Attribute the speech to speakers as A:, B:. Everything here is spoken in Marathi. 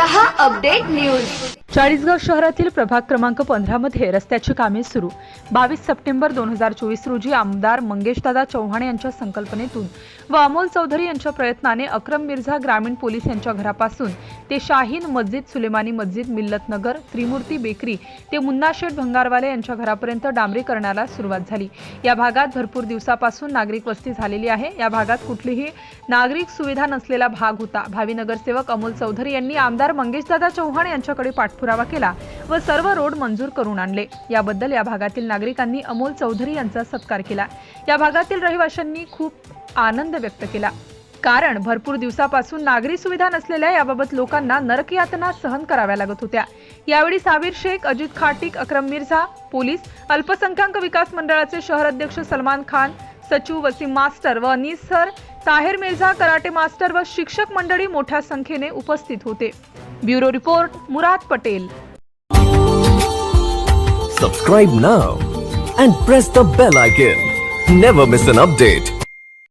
A: रहा अपडेट न्यूज
B: चाळीसगाव शहरातील प्रभाग क्रमांक पंधरामध्ये रस्त्याची कामे सुरू. बावीस सप्टेंबर दोन हजार चोवीस रोजी आमदार मंगेशदादा चव्हाण यांच्या संकल्पनेतून व अमोल चौधरी यांच्या प्रयत्नाने अक्रम मिर्झा ग्रामीण पोलीस यांच्या घरापासून ते शाहीन मस्जिद सुलेमानी मस्जिद मिल्लत नगर त्रिमूर्ती बेकरी ते मुन्ना शेठ भंगारवाले यांच्या घरापर्यंत डांबरीकरणाला सुरुवात झाली. या भागात भरपूर दिवसापासून नागरिक वस्ती झालेली आहे. या भागात कुठलीही नागरिक सुविधा नसलेला भाग होता. भावी नगरसेवक अमोल चौधरी यांनी आमदार मंगेशदादा चव्हाण यांच्याकडे पाठपुरावा केला व सर्व रोड मंजूर करून आणले. याबद्दल या भागातील नागरिकांनी अमोल चौधरी यांचा सत्कार केला. या भागातील रहिवाशांनी खूप आनंद व्यक्त केला. कारण भरपूर दिवसापासून नागरी सुविधा नसलेल्या याबाबत लोकांना नरकयातना सहन कराव्या लागत होत्या. यावेळी सावीर शेख अजित खाटिक अक्रम मिर्झा पोलीस अल्पसंख्याक विकास मंडळाचे शहर अध्यक्ष सलमान खान सचिव वसीम मास्टर व Anis sir Taher Mirza karate master व शिक्षक मंडळी मोठ्या संख्येने उपस्थित होते. Bureau report Murad Patel.
C: Subscribe now and press the bell icon never miss an update